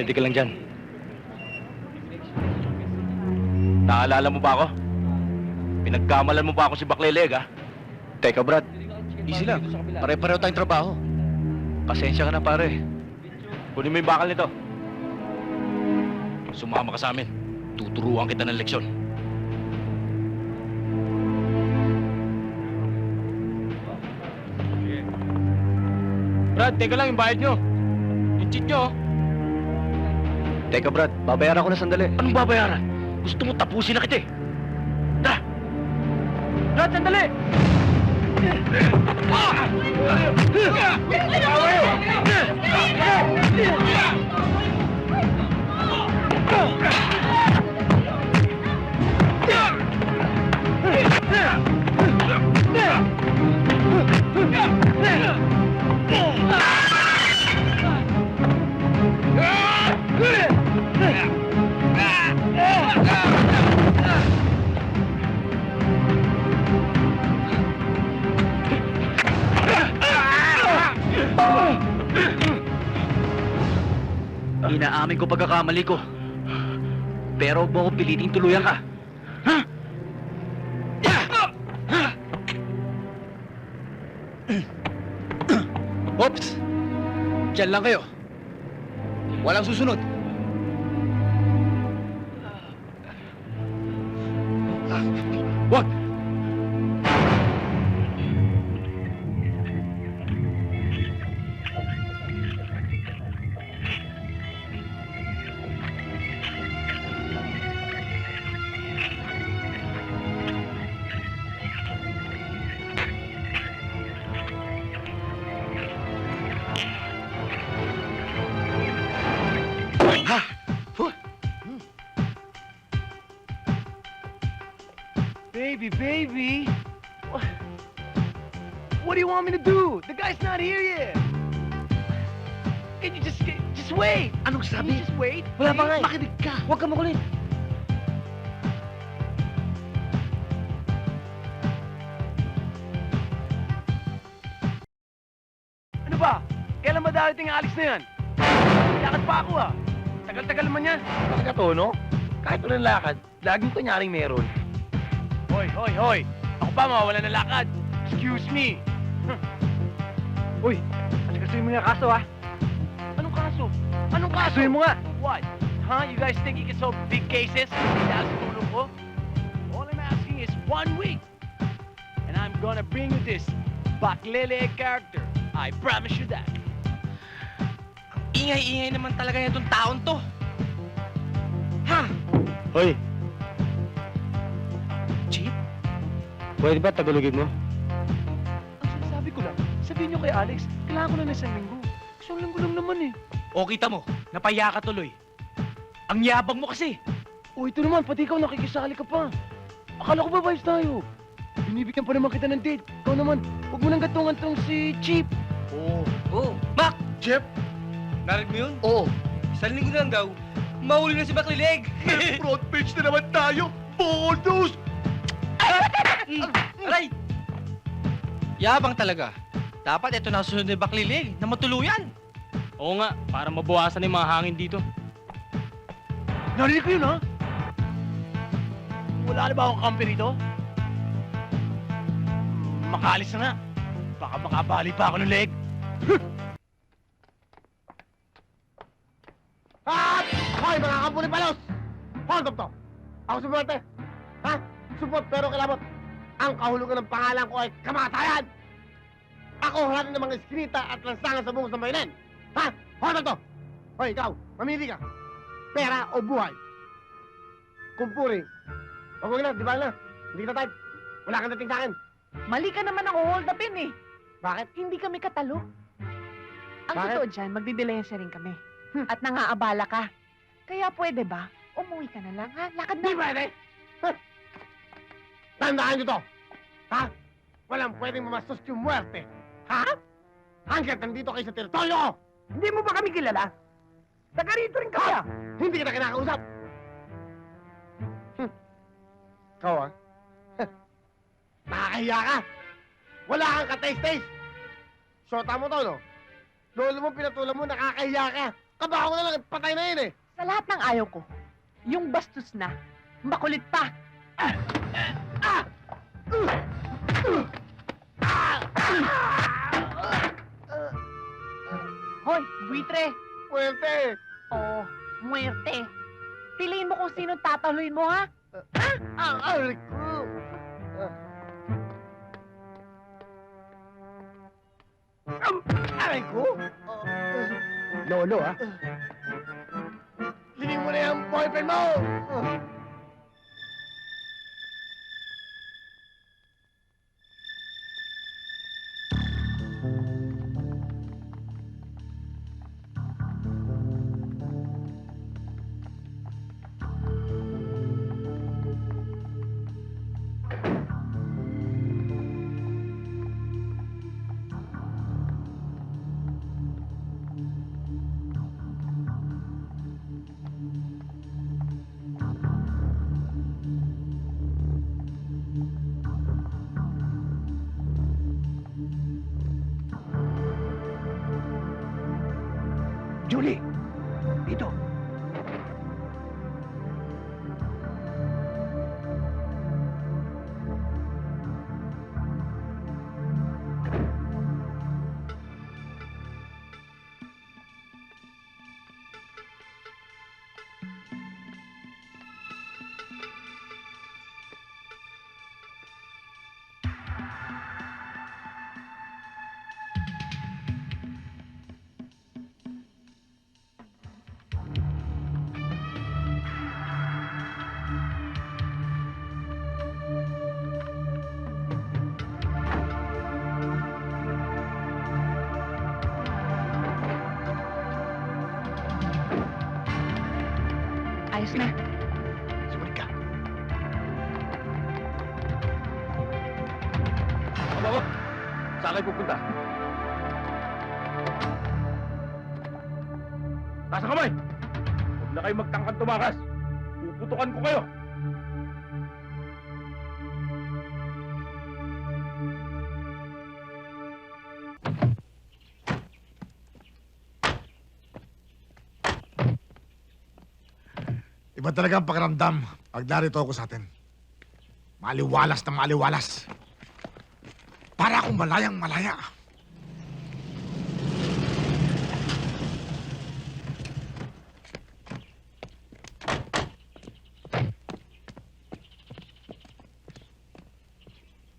Steady ka lang dyan. Naalala mo ba ako? Pinagkamalan mo ba ako si Bakleleg, ha? Teka, Brad. Easy lang. Pare-pareho tayong trabaho. Pasensya ka na, pare. Kunin mo yung bakal nito. Sumama ka sa amin. Tuturuan kita ng leksyon. Brad, teka lang, yung bayad nyo. Yung cheat nyo. Teka, Brad. Babayaran ko na sandali. Anong babayaran? Gusto mo tapusin na kita eh. Tara! Brad, sandali! Inaamin ko pagkakamali ko. Pero huwag mo ko piliting tuluyan ka. Ha? Oops! Diyan lang kayo. Walang susunod. Baby, baby. What? What do you want me to do? The guy's not here yet. Can you just just wait? Anong Can you just wait? Wala pa nga eh. Makinig ka. Huwag ka makulit. Ano ba? Kailan ba darating ang Alex na yan? Lakad pa ako ah. Tagal-tagal naman yan. Talaga to, no? Kahit walang lakad, laging kunyaring meron. Hoy, hoy, hoy. Ako pa mawala ng lakad. Excuse me. Uy, asikasuhin mo yung kaso ah. Anong kaso? Anong kaso? Kasuhin mo nga. What? Huh? You guys think you can solve big cases? Dahil sa tulong ko? All I'm asking is one week. And I'm gonna bring you this Baklele character. I promise you that. Ingay-ingay naman talaga itong taon to. Ha? Hoy, pwede ba tagalogin mo? Ang sinasabi ko lang, sabihin nyo kay Alex, kailangan ko lang ng isang linggo. Isang linggo lang naman eh. O kita mo, napaya ka tuloy. Ang yabang mo kasi. O ito naman, pati ikaw nakikisali ka pa. Akala ko ba vibes tayo? Binibigyan pa naman kita ng date. Ikaw naman, huwag mo nang gatungan tong si Chip. Oo. Oo. Mac! Jeff? Narinig mo yun? Oo. Isang linggo lang daw. Mahuli na si Baklileg. Front page na naman tayo! Bold Yabang talaga. Dapat ito na susunod ni Baklileg na matuluyan. Oo nga, para mabawasan yung mga hangin dito. Narinig ko yun, ha? Wala na ba akong kampi rito? Makaalis na nga. Baka makabali pa ako ng leg. At! Hoy, mga kampuni palos! Hold up to! Ako si Buerte! Ha? Support pero kilabot! Ang kahulugan ng pangalan ko ay kamatayan! Ako harin ng mga iskinita at lansangan sa bungos ng bayanan! Ha? Up to! Hoy, ikaw, mamili ka! Pera o buhay? Kumpuri! Huwag huwag na, di ba na? Hindi kita type. Wala kang dating sa akin. Mali ka naman ang hold upin eh. Bakit? Hindi kami katalo. Ang Bakit? totoo dyan, magdidelensya rin kami. At nangaabala ka. Kaya pwede ba? Umuwi ka na lang, ha? Lakad Di na. pwede! Ha? Tandaan nyo to! Ha? Walang pwedeng mamastos yung muerte! Ha? Hanggat nandito kayo sa teritoryo ko! Hindi mo ba kami kilala? Taga rito rin kami, ah. Hindi kita kinakausap! Hmm. Ikaw ah? Nakakahiya ka! Wala kang ka-taste-taste! Shota mo to, no? Lolo mo pinatulan mo, nakakahiya ka! Kabaho na lang, patay na yun eh. Sa lahat ng ayaw ko, yung bastos na, makulit pa. Hoy, buitre! Puwerte. Oh, muerte. Piliin mo kung sino tataluin mo, ha? Ang arik ko. Ang aray ko? Lolo, ah. Lining mo na yung boyfriend mo! Julie! Dito! Kayo pupunta? Ang kamay! Huwag na kayo magtangkad tumakas! Puputukan ko kayo! Iba talaga ang pakiramdam pag narito ako sa atin. Maliwalas na maliwalas. Para akong malayang malaya.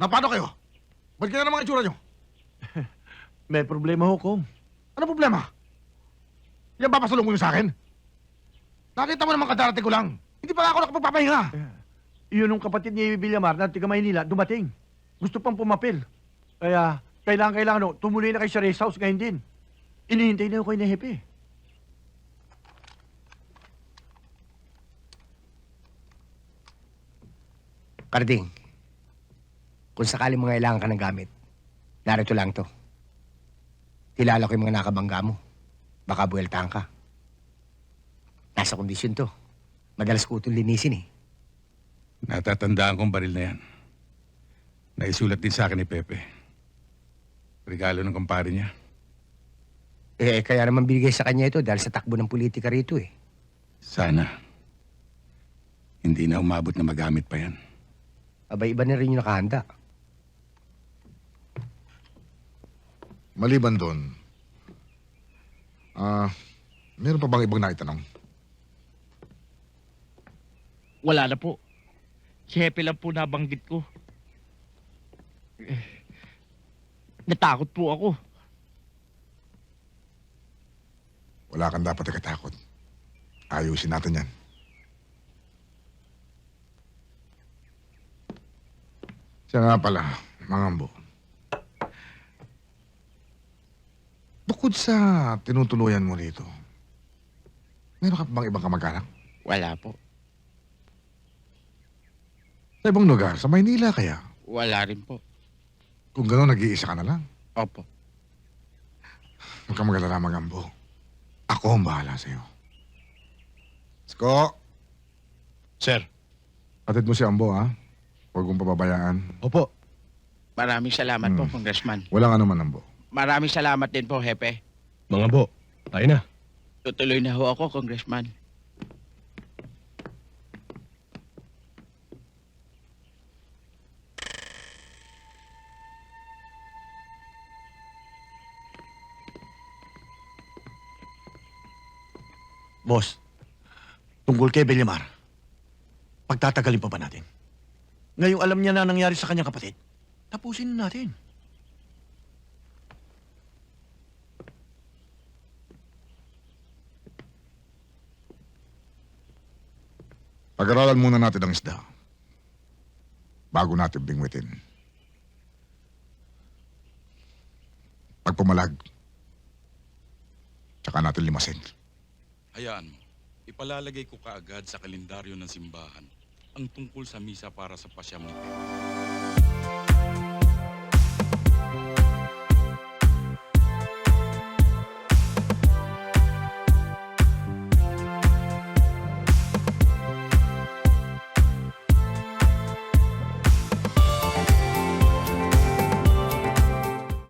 Na paano kayo? Ba't ganyan ang mga itsura nyo? May problema ho, Kong. Ano problema? Yan ba pasulong mo yun sa akin? Nakita mo naman kadarating ko lang. Hindi pa nga ako nakapagpapahinga. Iyon yung kapatid ni Villamar na tiga Maynila, dumating. Gusto pang pumapil. Kaya, kailangan, kailangan, no, tumuloy na kayo sa rest house ngayon din. Inihintay na ako kayo ni Hepe. Karding, kung sakali mga kailangan ka ng gamit, narito lang to. Kilala ko yung mga nakabangga mo. Baka buweltahan ka. Nasa kondisyon to. Madalas ko itong linisin eh. Natatandaan kong baril na yan. Naisulat din sa akin ni Pepe. Regalo ng kumpare niya. Eh, kaya naman binigay sa kanya ito dahil sa takbo ng politika rito eh. Sana. Hindi na umabot na magamit pa yan. Abay, iba na rin yung nakahanda. Maliban doon, ah, meron pa bang ibang naitanong? Wala na po. Si Hepe lang po nabanggit ko. Eh, Natakot po ako. Wala kang dapat ikatakot. Ayusin natin yan. Siya nga pala, mga ambo. Bukod sa tinutuluyan mo rito, meron ka pa bang ibang kamag-anak? Wala po. Sa ibang lugar, sa Maynila kaya? Wala rin po. Kung gano'n, nag-iisa ka na lang. Opo. Huwag kang mag-alala, mga ambo. Ako ang bahala sa'yo. Sko, Sir. atid mo si Ambo, ha? Huwag mong pababayaan. Opo. Maraming salamat po, Hmm. Congressman. Walang ano man, Ambo. Maraming salamat din po, Hepe. Mga bo, tayo na. Tutuloy na ho ako, Congressman. Boss, tungkol kay Belimar, pagtatagalin pa ba natin? Ngayong alam niya na nangyari sa kanyang kapatid, tapusin na natin. Pag-aralan muna natin ang isda. Bago natin bingwitin. Pag pumalag, tsaka natin limasin. Hayaan mo. Ipalalagay ko kaagad sa kalendaryo ng simbahan ang tungkol sa misa para sa pasyam ni Pedro.